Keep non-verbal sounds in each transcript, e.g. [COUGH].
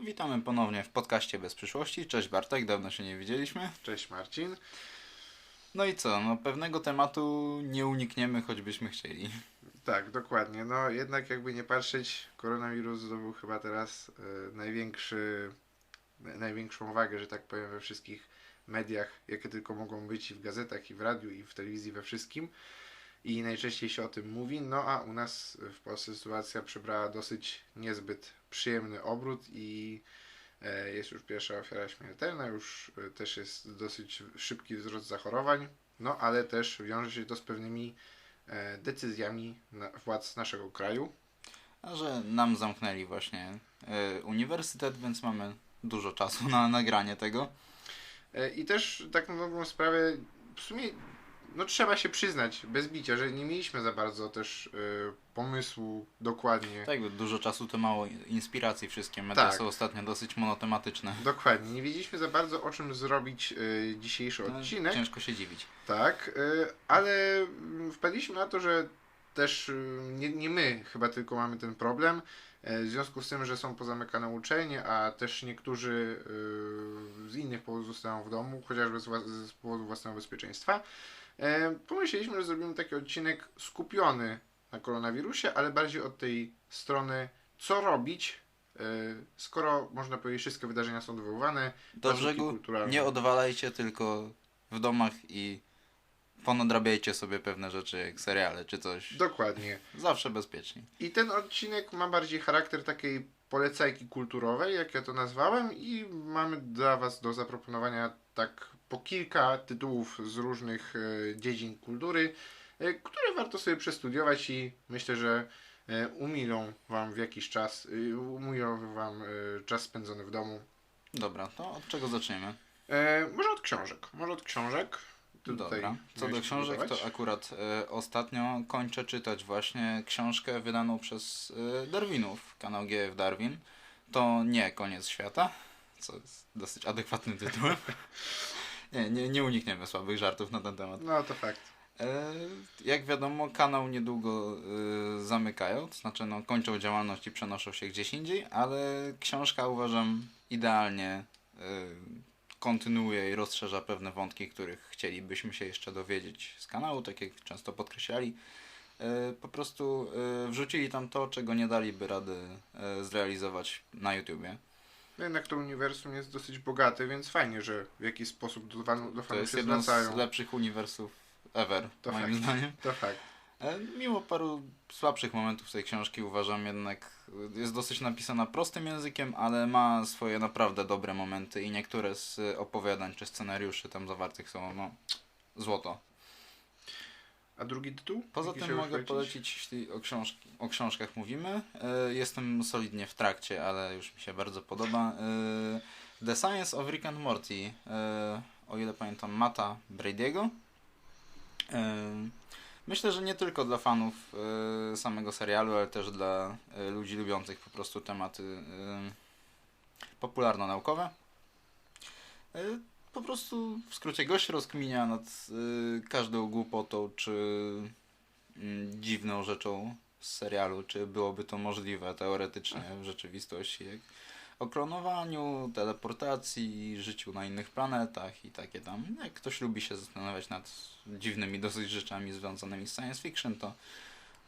Witamy ponownie w podcaście Bez Przyszłości. Cześć Bartek, dawno się nie widzieliśmy. Cześć Marcin. No i co, no pewnego tematu nie unikniemy, choćbyśmy chcieli. Tak, dokładnie. No jednak jakby nie patrzeć, koronawirus zdobył chyba teraz e, największy, największą wagę, że tak powiem, we wszystkich mediach, jakie tylko mogą być i w gazetach, i w radiu, i w telewizji, we wszystkim. I najczęściej się o tym mówi, no a u nas w Polsce sytuacja przybrała dosyć niezbyt przyjemny obrót i e, jest już pierwsza ofiara śmiertelna, już e, też jest dosyć szybki wzrost zachorowań, no ale też wiąże się to z pewnymi e, decyzjami władz naszego kraju. A że nam zamknęli właśnie uniwersytet, więc mamy dużo czasu na nagranie tego. I też tak na dobrą sprawę, w sumie no trzeba się przyznać, bez bicia, że nie mieliśmy za bardzo też e, pomysłu dokładnie. Tak, dużo czasu to mało inspiracji wszystkie. Media Tak. są ostatnio dosyć monotematyczne. Dokładnie, nie wiedzieliśmy za bardzo o czym zrobić e, dzisiejszy No, odcinek. Ciężko się dziwić. Tak, y, ale mm, wpadliśmy na to, że też y, nie, nie my chyba tylko mamy ten problem. E, W związku z tym, że są pozamykane uczelnie, a też niektórzy y, z innych powodów zostają w domu, chociażby z, powodu własnego bezpieczeństwa, e, pomyśleliśmy, że zrobimy taki odcinek skupiony na koronawirusie, ale bardziej od tej strony, co robić, e, skoro można powiedzieć, wszystkie wydarzenia są wywołane. Do brzegu nie odwalajcie, tylko w domach i ponadrabiajcie sobie pewne rzeczy, jak seriale czy coś. Dokładnie. Zawsze bezpieczni. I ten odcinek ma bardziej charakter takiej polecajki kulturowej, jak ja to nazwałem, i mamy dla Was do zaproponowania tak po kilka tytułów z różnych e, dziedzin kultury, e, które warto sobie przestudiować i myślę, że e, umilą Wam w jakiś czas, umilą Wam czas spędzony w domu. Dobra, to od czego zaczniemy? E, może od książek. Może od książek. Tutaj Dobra. Co do książek, to akurat e, ostatnio kończę czytać właśnie książkę wydaną przez e, Darwinów, kanał GF Darwin. To nie koniec świata, co jest dosyć adekwatnym tytułem. [LAUGHS] nie, nie, nie unikniemy słabych żartów na ten temat. No to fakt. E, jak wiadomo, kanał niedługo zamykają, to znaczy no, kończą działalność i przenoszą się gdzieś indziej, ale książka uważam idealnie kontynuuje i rozszerza pewne wątki, których chcielibyśmy się jeszcze dowiedzieć z kanału, tak jak często podkreślali. E, po prostu e, wrzucili tam to, czego nie daliby rady e, zrealizować na YouTubie. No Jednak to uniwersum jest dosyć bogate, więc fajnie, że w jakiś sposób do, do To fanów jest się zwracają. z lepszych uniwersów ever, To moim fakt. zdaniem. To fakt. E, Mimo paru słabszych momentów tej książki uważam jednak, e, jest dosyć napisana prostym językiem, ale ma swoje naprawdę dobre momenty i niektóre z e, opowiadań czy scenariuszy tam zawartych są no, złoto. A drugi tytuł? Poza Jaki tym mogę polecić? polecić, jeśli o, książki, o książkach mówimy. Jestem solidnie w trakcie, ale już mi się bardzo podoba. The Science of Rick and Morty, o ile pamiętam, Mata Brady'ego. Myślę, że nie tylko dla fanów e, samego serialu, ale też dla e, ludzi lubiących po prostu tematy e, popularno-naukowe. E, Po prostu w skrócie gość rozkminia nad e, każdą głupotą czy mm, dziwną rzeczą z serialu, czy byłoby to możliwe teoretycznie w rzeczywistości. Jak o klonowaniu, teleportacji, życiu na innych planetach i takie tam. Jak ktoś lubi się zastanawiać nad dziwnymi dosyć rzeczami związanymi z science fiction, to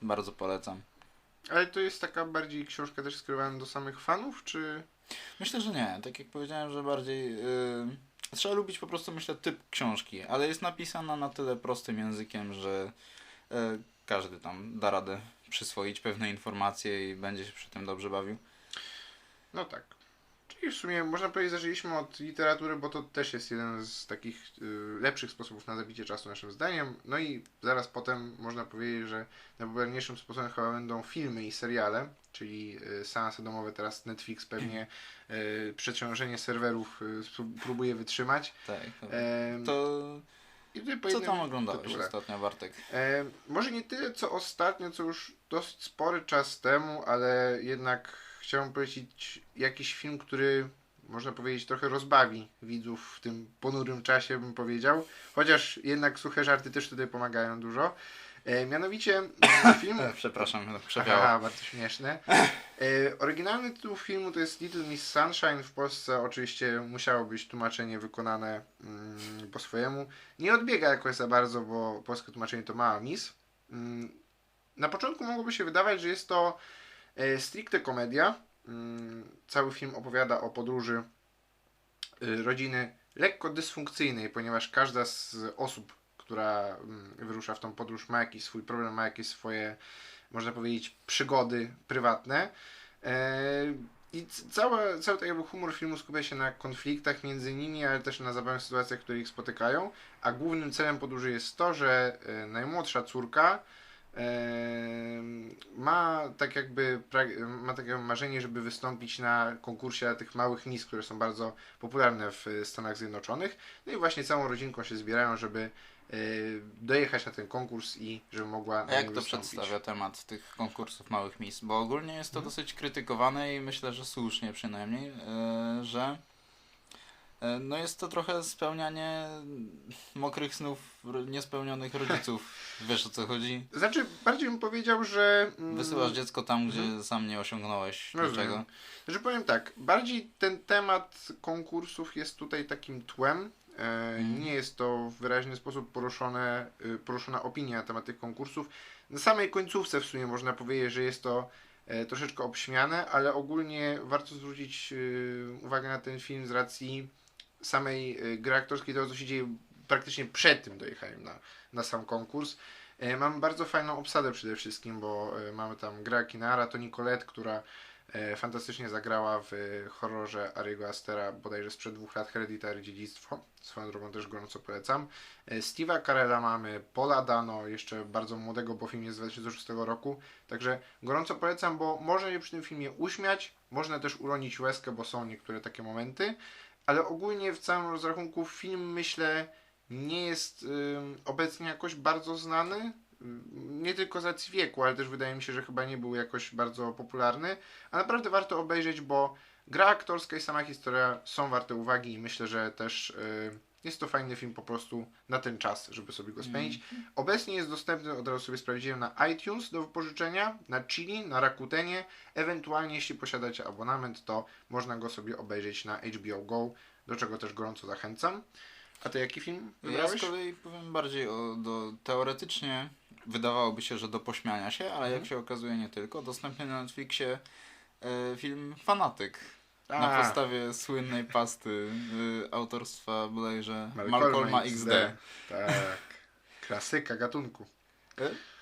bardzo polecam. Ale to jest taka bardziej książka też skierowana do samych fanów, czy... Myślę, że nie. Tak jak powiedziałem, że bardziej. Yy, trzeba lubić po prostu, myślę, typ książki, ale jest napisana na tyle prostym językiem, że yy, każdy tam da radę przyswoić pewne informacje i będzie się przy tym dobrze bawił. No tak. Czyli w sumie można powiedzieć, zaczęliśmy od literatury, bo to też jest jeden z takich y, lepszych sposobów na zabicie czasu naszym zdaniem. No i zaraz potem można powiedzieć, że najpopularniejszym sposobem chyba będą filmy i seriale, czyli y, seanse domowe teraz Netflix pewnie [CLEARS THROAT] y, przeciążenie serwerów próbuje wytrzymać. Tak. Em, To i co tam oglądałeś tytule. ostatnio, Bartek? E, może nie tyle co ostatnio, co już dosyć spory czas temu, ale jednak chciałbym polecić jakiś film, który można powiedzieć trochę rozbawi widzów w tym ponurym czasie, bym powiedział. Chociaż jednak suche żarty też tutaj pomagają dużo. E, mianowicie mm, film... [LAUGHS] Przepraszam. Aha, bardzo śmieszne. E, oryginalny tytuł filmu to jest Little Miss Sunshine. W Polsce oczywiście musiało być tłumaczenie wykonane mm, po swojemu. Nie odbiega jakoś za bardzo, bo polskie tłumaczenie to Mała Miss. Mm, na początku mogłoby się wydawać, że jest to stricte komedia. Mm, cały film opowiada o podróży y, rodziny lekko dysfunkcyjnej, ponieważ każda z osób, która mm, wyrusza w tą podróż, ma jakiś swój problem, ma jakieś swoje, można powiedzieć, przygody prywatne. E, I cały, cały tak jakby humor filmu skupia się na konfliktach między nimi, ale też na zabawnych sytuacjach, które ich spotykają. A głównym celem podróży jest to, że e, najmłodsza córka e, ma tak jakby ma takie marzenie, żeby wystąpić na konkursie tych małych mis, które są bardzo popularne w Stanach Zjednoczonych. No i właśnie całą rodzinką się zbierają, żeby e, dojechać na ten konkurs i żeby mogła A jak to wystąpić. przedstawia temat tych konkursów małych mis? Bo ogólnie jest to Mhm. dosyć krytykowane i myślę, że słusznie przynajmniej, e, że no jest to trochę spełnianie mokrych snów niespełnionych rodziców. [LAUGHS] Wiesz o co chodzi? Znaczy, bardziej bym powiedział, że... mm, Wysyłasz dziecko tam, gdzie Mhm. sam nie osiągnąłeś Rozumiem. niczego. Że powiem tak, bardziej ten temat konkursów jest tutaj takim tłem. E, Mhm. Nie jest to w wyraźny sposób poruszone, y, poruszona opinia na temat tych konkursów. Na samej końcówce w sumie można powiedzieć, że jest to e, troszeczkę obśmiane, ale ogólnie warto zwrócić y, uwagę na ten film z racji samej y, gry aktorskiej, tego co się dzieje praktycznie przed tym dojechaniem na, na sam konkurs. E, Mamy bardzo fajną obsadę przede wszystkim, bo e, mamy tam Gra Kinara, to Nicolette, która e, fantastycznie zagrała w horrorze Ariego Astera bodajże sprzed dwóch lat Hereditary Dziedzictwo. Swoją drogą też gorąco polecam. Steve'a Carella mamy, Paula Dano, jeszcze bardzo młodego, bo film jest z 2006 roku. Także gorąco polecam, bo można się przy tym filmie uśmiać, można też uronić łezkę, bo są niektóre takie momenty. Ale ogólnie w całym rozrachunku film myślę nie jest obecnie jakoś bardzo znany. Nie tylko z racji wieku, ale też wydaje mi się, że chyba nie był jakoś bardzo popularny. A naprawdę warto obejrzeć, bo gra aktorska i sama historia są warte uwagi i myślę, że też jest to fajny film po prostu na ten czas, żeby sobie go spędzić. Obecnie jest dostępny, od razu sobie sprawdziłem, na iTunes do wypożyczenia, na Chili, na Rakutenie. Ewentualnie, jeśli posiadacie abonament, to można go sobie obejrzeć na HBO Go, do czego też gorąco zachęcam. A ty jaki film Ja wybrałeś? z kolei powiem bardziej o, do, teoretycznie wydawałoby się, że do pośmiania się, ale Mhm. jak się okazuje nie tylko. Dostępny na Netflixie e, film Fanatyk. Na A, podstawie słynnej pasty y, autorstwa bodajże Malcolma Malcolma XD. Tak. Klasyka gatunku.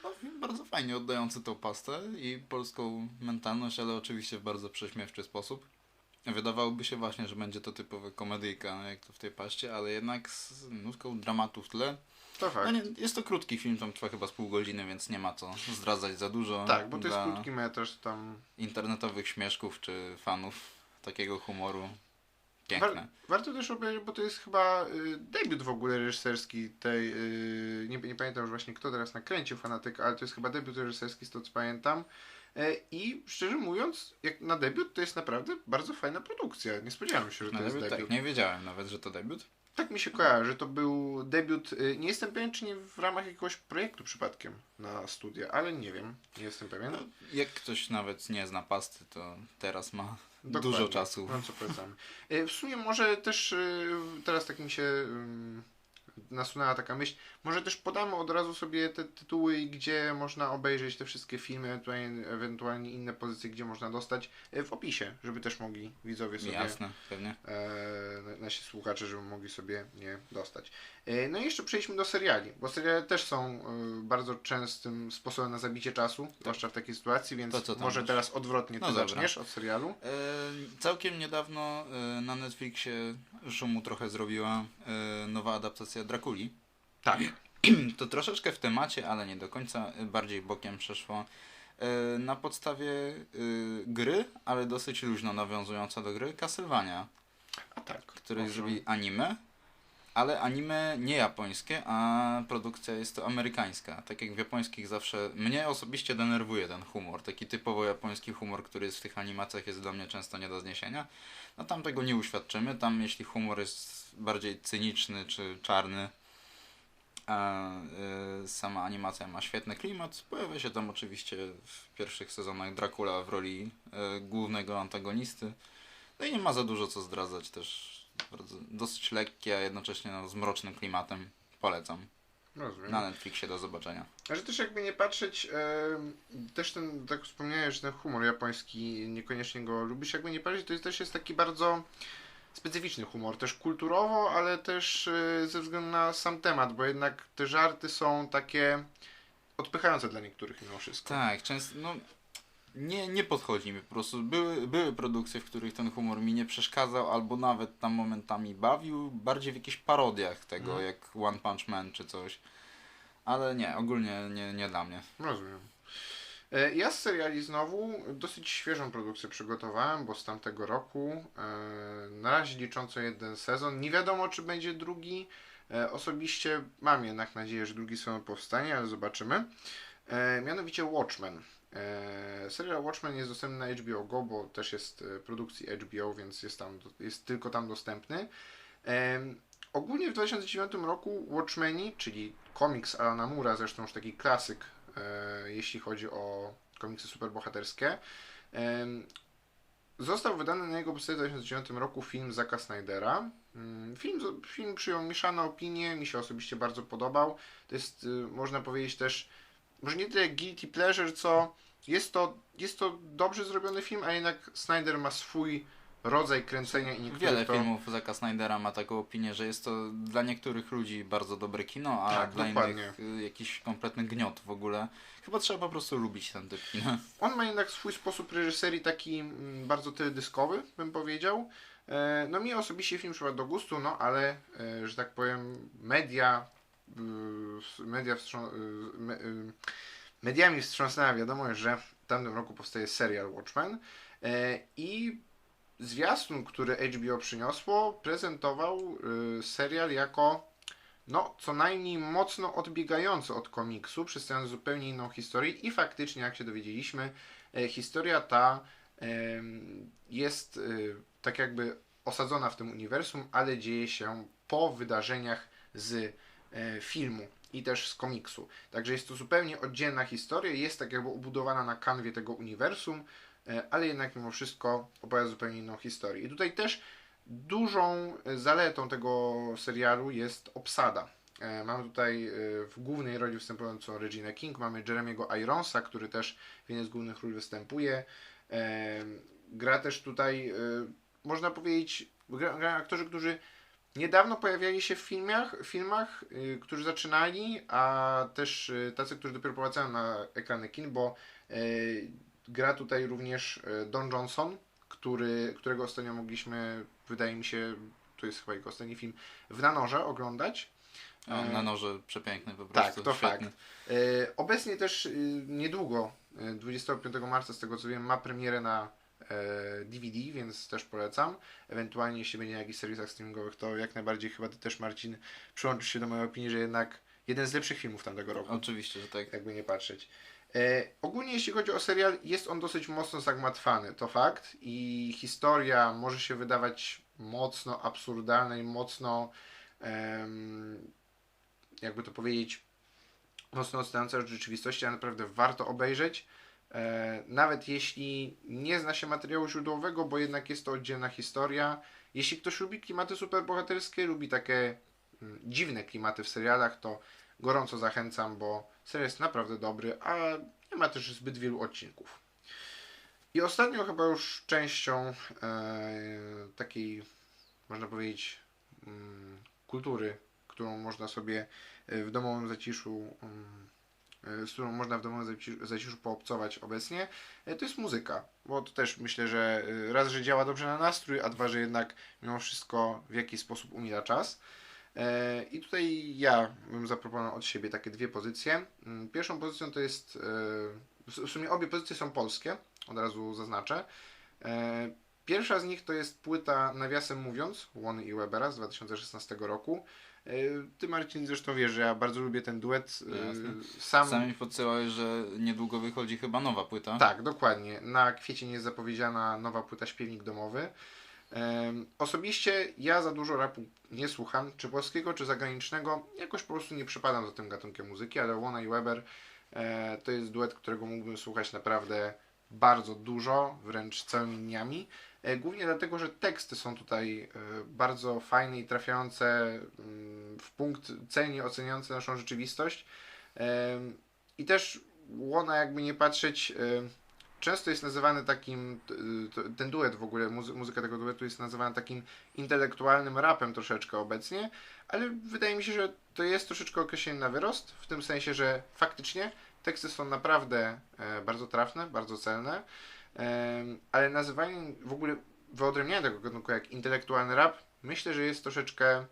No, film bardzo fajnie oddający tą pastę i polską mentalność, ale oczywiście w bardzo prześmiewczy sposób. Wydawałoby się właśnie, że będzie to typowe komedyjka, jak to w tej paście, ale jednak z nutką dramatu w tle. To No fakt. nie, jest to krótki film, tam trwa chyba z pół godziny, więc nie ma co zdradzać za dużo. Tak, bo to jest krótki metraż tam. internetowych śmieszków czy fanów takiego humoru. Piękne. Warto też obejrzeć, bo to jest chyba y, debiut w ogóle reżyserski tej. Y, nie, nie pamiętam już właśnie kto teraz nakręcił fanatyka, ale to jest chyba debiut reżyserski, co pamiętam. E, I szczerze mówiąc, jak na debiut, to jest naprawdę bardzo fajna produkcja. Nie spodziewałem się, że to No, jest debiut, debiut. tak, nie wiedziałem nawet, że to debiut. Tak mi się kojarzy, że to był debiut. y, Nie jestem pewien, czy nie w ramach jakiegoś projektu przypadkiem na studia, ale nie wiem, nie jestem pewien. No, jak ktoś nawet nie zna pasty, to teraz ma Dokładnie. dużo czasu. No co polecamy. Y, W sumie może też y, teraz tak mi się nasunęła taka myśl, może też podamy od razu sobie te tytuły, gdzie można obejrzeć te wszystkie filmy, ewentualnie, ewentualnie inne pozycje, gdzie można dostać y, w opisie, żeby też mogli widzowie sobie Jasne, pewnie. e, nasi słuchacze, żeby mogli sobie nie dostać. E, no i jeszcze przejdźmy do seriali, bo seriale też są e, bardzo częstym sposobem na zabicie czasu, zwłaszcza w takiej sytuacji, więc może masz? teraz odwrotnie ty No dobra. zaczniesz od serialu. E, całkiem niedawno e, na Netflixie szumu trochę zrobiła e, nowa adaptacja Drakuli. Tak. [CLEARS THROAT] To troszeczkę w temacie, ale nie do końca, e, bardziej bokiem przeszło. Na podstawie gry, ale dosyć luźno nawiązująca do gry, Castlevania, A tak. której zrobili anime, ale anime nie japońskie, a produkcja jest to amerykańska. Tak jak w japońskich zawsze, mnie osobiście denerwuje ten humor, taki typowo japoński humor, który jest w tych animacjach jest dla mnie często nie do zniesienia. No tam tego nie uświadczymy, tam jeśli humor jest bardziej cyniczny czy czarny, A y, sama animacja ma świetny klimat. Pojawia się tam oczywiście w pierwszych sezonach Dracula w roli y, głównego antagonisty. No i nie ma za dużo co zdradzać też. Bardzo, dosyć lekkie, a jednocześnie no, z mrocznym klimatem. Polecam. Rozumiem. Na Netflixie do zobaczenia. A że też jakby nie patrzeć, e, też ten, tak wspomniałeś, że ten humor japoński, niekoniecznie go lubisz, jakby nie patrzeć, to jest, też jest taki bardzo specyficzny humor, też kulturowo, ale też e, ze względu na sam temat, bo jednak te żarty są takie odpychające dla niektórych mimo wszystko. Tak, często, no nie, nie podchodzi mi po prostu. Były, były produkcje, w których ten humor mi nie przeszkadzał, albo nawet tam momentami bawił, bardziej w jakichś parodiach tego, Mhm. jak One Punch Man czy coś. Ale nie, ogólnie nie, nie dla mnie. Rozumiem. E, Ja z seriali znowu dosyć świeżą produkcję przygotowałem, bo z tamtego roku. e, Na razie licząco jeden sezon. Nie wiadomo, czy będzie drugi. E, Osobiście mam jednak nadzieję, że drugi sezon powstanie, ale zobaczymy. Mianowicie Watchmen. E, Serial Watchmen jest dostępny na HBO Go, bo też jest e, produkcji HBO, więc jest, tam, jest tylko tam dostępny. Ogólnie w 2009 roku Watchmeni, czyli komiks Alana Mura, zresztą już taki klasyk, e, jeśli chodzi o komiksy superbohaterskie, został wydany na jego podstawie w 2009 roku film Zaka Snydera. Mm, Film, film przyjął mieszane opinie, mi się osobiście bardzo podobał. To jest, y, można powiedzieć też, może nie tyle guilty pleasure, co jest to, jest to dobrze zrobiony film, a jednak Snyder ma swój rodzaj kręcenia i niektóre Wiele to... filmów Zaka Snydera ma taką opinię, że jest to dla niektórych ludzi bardzo dobre kino, a Tak, dla dokładnie. innych y, jakiś kompletny gniot w ogóle. Chyba trzeba po prostu lubić ten typ kina. On ma jednak swój sposób reżyserii taki mm, bardzo teledyskowy, bym powiedział. E, No mi osobiście film przypadł do gustu, no ale, e, że tak powiem, media, media wstrząs- y, y, mediami wstrząsnęła wiadomość, że w tamtym roku powstaje serial Watchmen E, i zwiastun, który HBO przyniosło, prezentował y, serial jako no, co najmniej mocno odbiegający od komiksu, przedstawiając zupełnie inną historię i faktycznie, jak się dowiedzieliśmy, e, historia ta jest tak jakby osadzona w tym uniwersum, ale dzieje się po wydarzeniach z filmu i też z komiksu. Także jest to zupełnie oddzielna historia, jest tak jakby obudowana na kanwie tego uniwersum, e, ale jednak mimo wszystko opowiada zupełnie inną historię. I tutaj też dużą e, zaletą tego serialu jest obsada. E, Mamy tutaj e, w głównej roli występującą Reginę King, mamy Jeremiego Ironsa, który też w jednej z głównych ról występuje. E, Gra też tutaj, e, można powiedzieć, gra, gra aktorzy, którzy niedawno pojawiali się w filmach, filmach y, którzy zaczynali, a też y, tacy, którzy dopiero prowadzają na ekrany kin, bo y, gra tutaj również Don Johnson, który, którego ostatnio mogliśmy, wydaje mi się, to jest chyba jego ostatni film, w Nanorze oglądać. E, na noże przepiękny po tak, prostu. to świetny. fakt. Obecnie też niedługo, y, 25 marca z tego co wiem, ma premierę na DVD, więc też polecam. Ewentualnie jeśli będzie na jakichś serwisach streamingowych, to jak najbardziej chyba ty też Marcin przyłączysz się do mojej opinii, że jednak jeden z lepszych filmów tamtego roku Oczywiście, że tak. jakby nie patrzeć. E, ogólnie jeśli chodzi o serial, jest on dosyć mocno zagmatwany, to fakt. I historia może się wydawać mocno absurdalna i mocno, em, jakby to powiedzieć, mocno odstająca od rzeczywistości, ale naprawdę warto obejrzeć. E, nawet jeśli nie zna się materiału źródłowego, bo jednak jest to oddzielna historia. Jeśli ktoś lubi klimaty superbohaterskie, lubi takie mm, dziwne klimaty w serialach, to gorąco zachęcam, bo serial jest naprawdę dobry, a nie ma też zbyt wielu odcinków. I ostatnią chyba już częścią e, takiej, można powiedzieć, mm, kultury, którą można sobie e, w domowym zaciszu, mm, z którą można w domowym zaciszu, poobcować obecnie, e, to jest muzyka. Bo to też myślę, że e, raz, że działa dobrze na nastrój, a dwa, że jednak mimo wszystko w jakiś sposób umila czas. E, I tutaj ja bym zaproponował od siebie takie dwie pozycje. Mm, Pierwszą pozycją to jest, e, w sumie obie pozycje są polskie, od razu zaznaczę. E, Pierwsza z nich to jest płyta, nawiasem mówiąc, Łony i Webera z 2016 roku. E, Ty Marcin zresztą wiesz, że ja bardzo lubię ten duet. E, Jasne. Sam, Sami podsyłałeś, że niedługo wychodzi chyba nowa płyta. tak, dokładnie. Na kwiecień jest zapowiedziana nowa płyta Śpiewnik Domowy. Em, Osobiście ja za dużo rapu nie słucham, czy polskiego, czy zagranicznego. Jakoś po prostu nie przypadam za tym gatunkiem muzyki, ale Łona i Weber e, to jest duet, którego mógłbym słuchać naprawdę bardzo dużo, wręcz całymi dniami. E, Głównie dlatego, że teksty są tutaj e, bardzo fajne i trafiające mm, w punkt, celnie oceniające naszą rzeczywistość. Em, I też Łona, jakby nie patrzeć, często jest nazywany takim, ten duet w ogóle, muzy- muzyka tego duetu jest nazywana takim intelektualnym rapem troszeczkę obecnie, ale wydaje mi się, że to jest troszeczkę określenie na wyrost, w tym sensie, że faktycznie teksty są naprawdę e, bardzo trafne, bardzo celne, ale nazywanie w ogóle, wyodrębnianie tego gatunku jak intelektualny rap, myślę, że jest troszeczkę...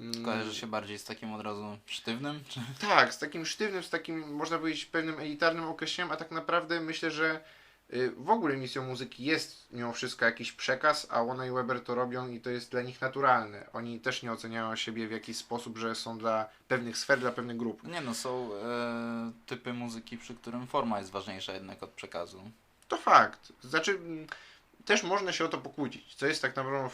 mm, Kojarzy się bardziej z takim od razu sztywnym? Czy... tak, z takim sztywnym, z takim, można powiedzieć, pewnym elitarnym określeniem, a tak naprawdę myślę, że y, w ogóle misją muzyki jest mimo wszystko jakiś przekaz, a Łona i Weber to robią i to jest dla nich naturalne. Oni też nie oceniają siebie w jakiś sposób, że są dla pewnych sfer, dla pewnych grup. Nie no, są e, typy muzyki, przy którym forma jest ważniejsza jednak od przekazu. To fakt. Znaczy, mm, też można się o to pokłócić, co jest tak naprawdę,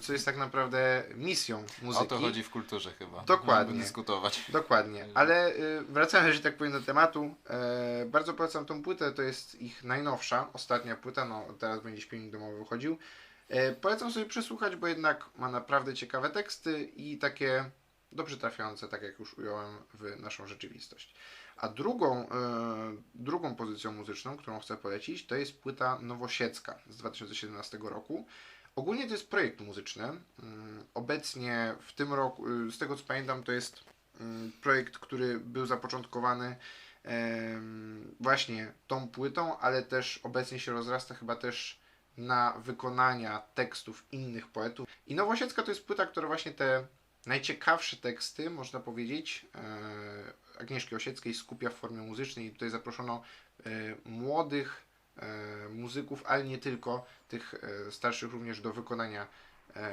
co jest tak naprawdę misją muzyki. O to chodzi w kulturze chyba. Dokładnie. Żeby dyskutować. Dokładnie, ale y, wracając, że tak powiem do tematu, e, bardzo polecam tą płytę, to jest ich najnowsza, ostatnia płyta, no teraz będzie śpiewnik domowy wychodził. E, polecam sobie przesłuchać, bo jednak ma naprawdę ciekawe teksty i takie dobrze trafiające, tak jak już ująłem, w naszą rzeczywistość. A drugą, e, drugą pozycją muzyczną, którą chcę polecić, to jest płyta Nowosiecka z 2017 roku. Ogólnie to jest projekt muzyczny. Mm, Obecnie w tym roku, y, z tego co pamiętam, to jest mm, projekt, który był zapoczątkowany właśnie tą płytą, ale też obecnie się rozrasta chyba też na wykonania tekstów innych poetów. I Nowosiecka to jest płyta, która właśnie te najciekawsze teksty, można powiedzieć, e, Agnieszki Osieckiej skupia w formie muzycznej. I tutaj zaproszono e, młodych e, muzyków, ale nie tylko, tych e, starszych również do wykonania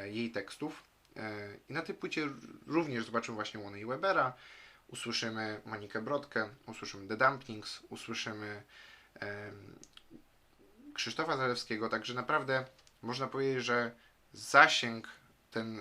jej tekstów. I na tej płycie również zobaczymy właśnie Łonę i Webera, usłyszymy Monikę Brodkę, usłyszymy The Dumplings, usłyszymy Krzysztofa Zalewskiego, także naprawdę można powiedzieć, że zasięg, ten,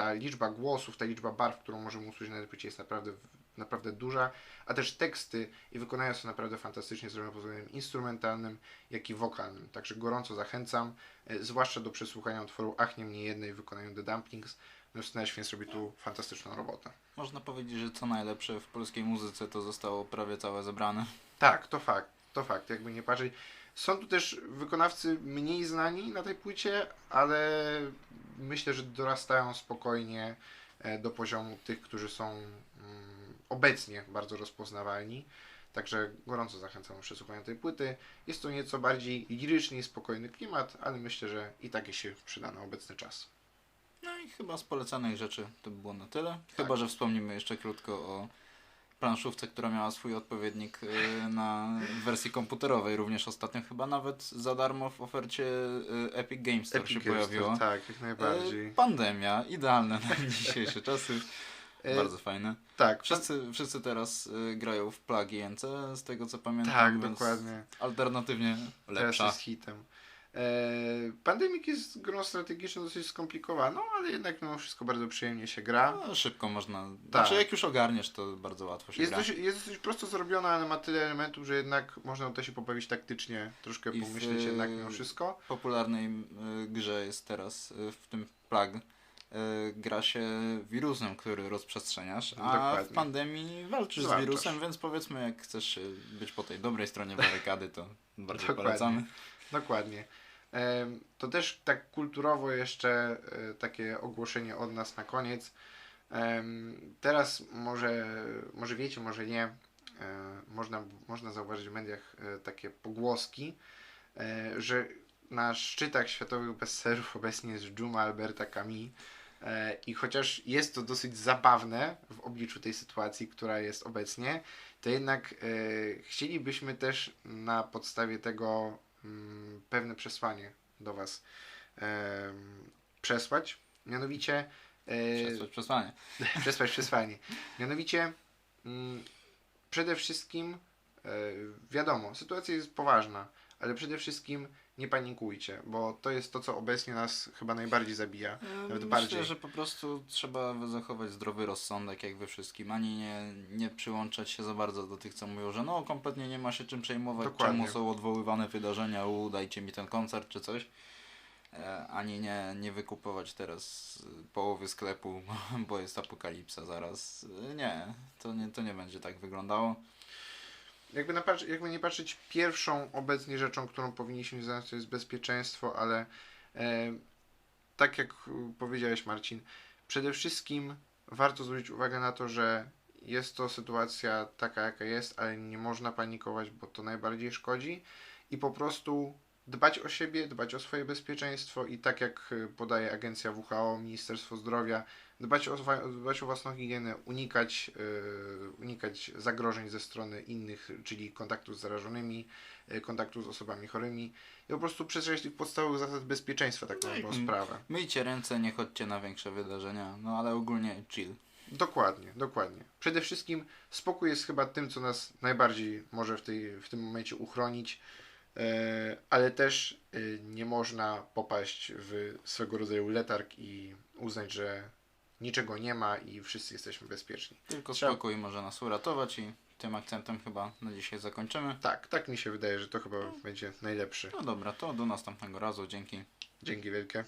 ta liczba głosów, ta liczba barw, którą możemy usłyszeć na płycie jest naprawdę, naprawdę duża, a też teksty i wykonania są naprawdę fantastycznie zrobione pod względem instrumentalnym, jak i wokalnym. Także gorąco zachęcam, e, zwłaszcza do przesłuchania utworu Ach nie mnie jednej w wykonaniu The Dumplings. No, Justyna Święc robi tu fantastyczną robotę. Można powiedzieć, że co najlepsze w polskiej muzyce to zostało prawie całe zebrane. Tak, to fakt, to fakt, jakby nie patrzeć. Są tu też wykonawcy mniej znani na tej płycie, ale myślę, że dorastają spokojnie e, do poziomu tych, którzy są mm, obecnie bardzo rozpoznawalni. Także gorąco zachęcam do przesłuchania tej płyty. Jest to nieco bardziej liryczny i spokojny klimat, ale myślę, że i takie się przyda na obecny czas. No i chyba z polecanych rzeczy to by było na tyle. Tak. Chyba, że wspomnimy jeszcze krótko o planszówce, która miała swój odpowiednik y, na wersji komputerowej. Również ostatnio chyba nawet za darmo w ofercie y, Epic Games Store się Epic Games, pojawiło. Tak, jak najbardziej. Y, Pandemia, idealne na [LAUGHS] dzisiejsze czasy. Bardzo fajne. tak, Wszyscy, wszyscy teraz y, grają w Plagi NC, z tego co pamiętam. tak, dokładnie. Alternatywnie Teraz lepsza. jest hitem. E, Pandemic jest grą strategiczną dosyć skomplikowaną, ale jednak mimo wszystko bardzo przyjemnie się gra. No, szybko można. Tak. Znaczy, jak już ogarniesz, to bardzo łatwo się Jest gra. dość, jest dość prosto zrobiona, ale ma tyle elementów, że jednak można to się pobawić taktycznie, troszkę I w, pomyśleć jednak e, mimo wszystko. W popularnej y, grze jest teraz y, w tym Plag. y, Gra się wirusem, który rozprzestrzeniasz, a Dokładnie. w pandemii walczysz z Zwalczasz. wirusem, więc powiedzmy, jak chcesz y, być po tej dobrej stronie barykady, to bardziej Dokładnie. polecamy. Dokładnie. To też tak kulturowo jeszcze e, takie ogłoszenie od nas na koniec. Teraz może, może wiecie, może nie, e, można, można zauważyć w mediach e, takie pogłoski, że na szczytach światowych bestsellerów obecnie jest Juma Alberta Camus. I chociaż jest to dosyć zabawne w obliczu tej sytuacji, która jest obecnie, to jednak chcielibyśmy też na podstawie tego pewne przesłanie do Was przesłać. Mianowicie e, Przesłać przesłanie. [LAUGHS] przesłać przesłanie. Mianowicie mm, przede wszystkim e, wiadomo, sytuacja jest poważna, ale przede wszystkim nie panikujcie, bo to jest to, co obecnie nas chyba najbardziej zabija. Nawet Myślę, bardziej. że po prostu trzeba zachować zdrowy rozsądek, jak we wszystkim, ani nie, nie przyłączać się za bardzo do tych, co mówią, że no kompletnie nie ma się czym przejmować, Dokładnie. czemu są odwoływane wydarzenia, u, dajcie mi ten koncert czy coś. E, Ani nie, nie wykupować teraz y, połowy sklepu, [LAUGHS] bo jest apokalipsa zaraz. Y, Nie, to nie, to nie będzie tak wyglądało. Jakby, na, jakby nie patrzeć, pierwszą obecnie rzeczą, którą powinniśmy zająć, to jest bezpieczeństwo, ale e, tak jak e, powiedziałeś, Marcin, przede wszystkim warto zwrócić uwagę na to, że jest to sytuacja taka, jaka jest, ale nie można panikować, bo to najbardziej szkodzi i po prostu dbać o siebie, dbać o swoje bezpieczeństwo i tak jak e, podaje agencja WHO, Ministerstwo Zdrowia, dbać o, dbać o własną higienę, unikać, e, unikać zagrożeń ze strony innych, czyli kontaktu z zarażonymi, e, kontaktu z osobami chorymi i po prostu przestrzegać tych podstawowych zasad bezpieczeństwa, tak na dobrą Mm. sprawę. Myjcie ręce, nie chodźcie na większe wydarzenia, no ale ogólnie chill. Dokładnie, dokładnie. Przede wszystkim spokój jest chyba tym, co nas najbardziej może w, tej, w tym momencie uchronić, e, ale też nie można popaść w swego rodzaju letarg i uznać, że niczego nie ma i wszyscy jesteśmy bezpieczni. Tylko Trzeba- spokój może nas uratować i tym akcentem chyba na dzisiaj zakończymy. Tak, tak mi się wydaje, że to chyba będzie najlepszy. No dobra, to do następnego razu, dzięki. Dzięki wielkie.